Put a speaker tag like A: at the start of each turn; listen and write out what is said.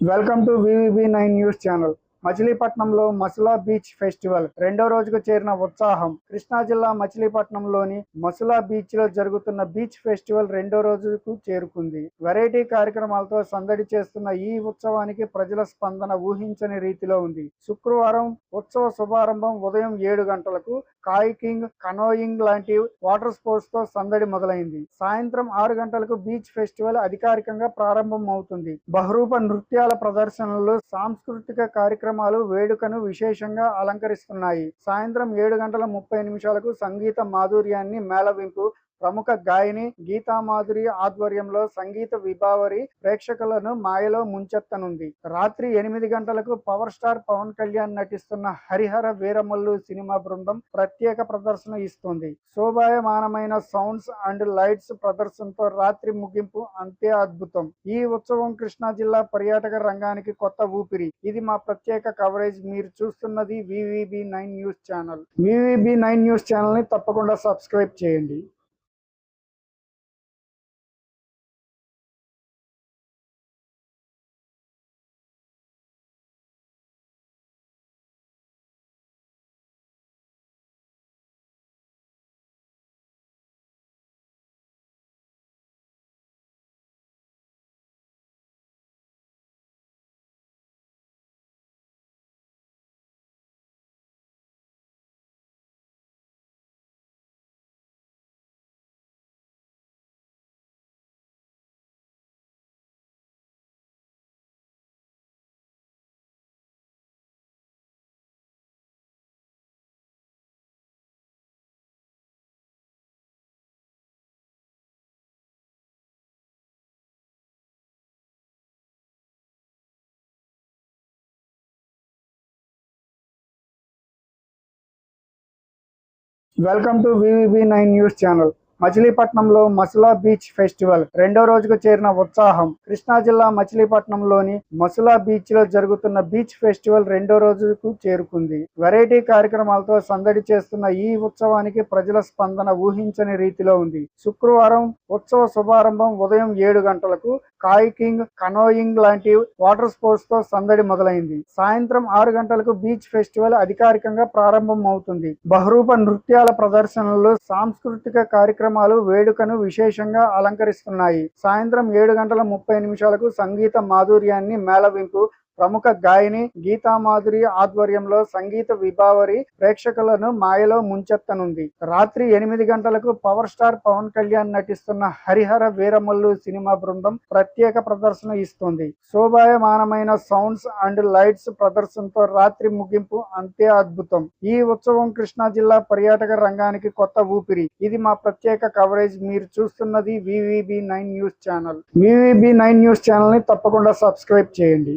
A: Welcome to VVB nine news channel మచిలీపట్నంలో Masula beach festival రెండో రోజుకు చేరిన ఉత్సాహం. కృష్ణా జిల్లా మచిలీపట్నంలోని మసులా బీచ్లో జరుగుతున్న బీచ్ ఫెస్టివల్ రెండో రోజుకు చేరుకుంది. వెరైటీ కార్యక్రమాలతో సందడి చేస్తున్న ఈ ఉత్సవానికి ప్రజల స్పందన ఊహించని రీతిలో ఉంది. శుక్రవారం ఉత్సవ శుభారంభం ఉదయం ఏడు గంటలకు కాయికింగ్ కనోయింగ్ లాంటి వాటర్ స్పోర్ట్స్తో సందడి మొదలైంది. సాయంత్రం ఆరు గంటలకు బీచ్ ఫెస్టివల్ అధికారికంగా ప్రారంభం అవుతుంది బహురూప నృత్యాల ప్రదర్శనలు సాంస్కృతిక కార్యక్రమం కార్యక్రమాలు వేడుకను విశేషంగా అలంకరిస్తున్నాయి. సాయంత్రం ఏడు గంటల ముప్పై నిమిషాలకు సంగీత మాధుర్యాన్ని మేళవింపు ప్రముఖ గాయని గీతామాధురి ఆధ్వర్యంలో సంగీత విభావరి ప్రేక్షకులను మాయలో ముంచెత్తనుంది. రాత్రి ఎనిమిది గంటలకు పవర్ స్టార్ పవన్ కళ్యాణ్ నటిస్తున్న హరిహర వీరమల్లు సినిమా బృందం ప్రత్యేక ప్రదర్శన ఇస్తుంది. శోభాయమానమైన సౌండ్స్ అండ్ లైట్స్ ప్రదర్శనతో రాత్రి ముగింపు అంతే అద్భుతం. ఈ ఉత్సవం కృష్ణా జిల్లా పర్యాటక రంగానికి కొత్త ఊపిరి. ఇది మా ప్రత్యేక కవరేజ్. మీరు చూస్తున్నది VVB nine news channel. VVB nine news ఛానల్ని తప్పకుండా సబ్స్క్రైబ్ చేయండి. Welcome to VVB nine news channel. మచిలీపట్నంలో మసులా బీచ్ ఫెస్టివల్. రెండో రోజుకు చేరిన ఉత్సాహం. కృష్ణా జిల్లా మచిలీపట్నంలోని మసులా బీచ్లో జరుగుతున్న బీచ్ ఫెస్టివల్ రెండో రోజుకు చేరుకుంది. వెరైటీ కార్యక్రమాలతో సందడి చేస్తున్న ఈ ఉత్సవానికి ప్రజల స్పందన ఊహించని రీతిలో ఉంది. శుక్రవారం ఉత్సవ శుభారంభం ఉదయం ఏడు గంటలకు కాయికింగ్ కనోయింగ్ లాంటి వాటర్ స్పోర్ట్స్తో సందడి మొదలైంది. సాయంత్రం ఆరు గంటలకు బీచ్ ఫెస్టివల్ అధికారికంగా ప్రారంభం అవుతుంది బహురూప నృత్యాల ప్రదర్శనలు సాంస్కృతిక కార్యక్రమాలు వేడుకను విశేషంగా అలంకరిస్తున్నాయి. సాయంత్రం ఏడు గంటల ముప్పై నిమిషాలకు సంగీత మాధుర్యాన్ని మేళవింపు ప్రముఖ గాయని గీతామాధురి ఆధ్వర్యంలో సంగీత విభావరి ప్రేక్షకులను మాయలో ముంచెత్తనుంది. రాత్రి ఎనిమిది గంటలకు పవర్ స్టార్ పవన్ కళ్యాణ్ నటిస్తున్న హరిహర వీరమల్లు సినిమా బృందం ప్రత్యేక ప్రదర్శన ఇస్తుంది. శోభాయమానమైన సౌండ్స్ అండ్ లైట్స్ ప్రదర్శనతో రాత్రి ముగింపు అంతే అద్భుతం. ఈ ఉత్సవం కృష్ణా జిల్లా పర్యాటక రంగానికి కొత్త ఊపిరి. ఇది మా ప్రత్యేక కవరేజ్. మీరు చూస్తున్నది VVB nine news channel. VVB nine news ఛానల్ని తప్పకుండా సబ్స్క్రైబ్ చేయండి.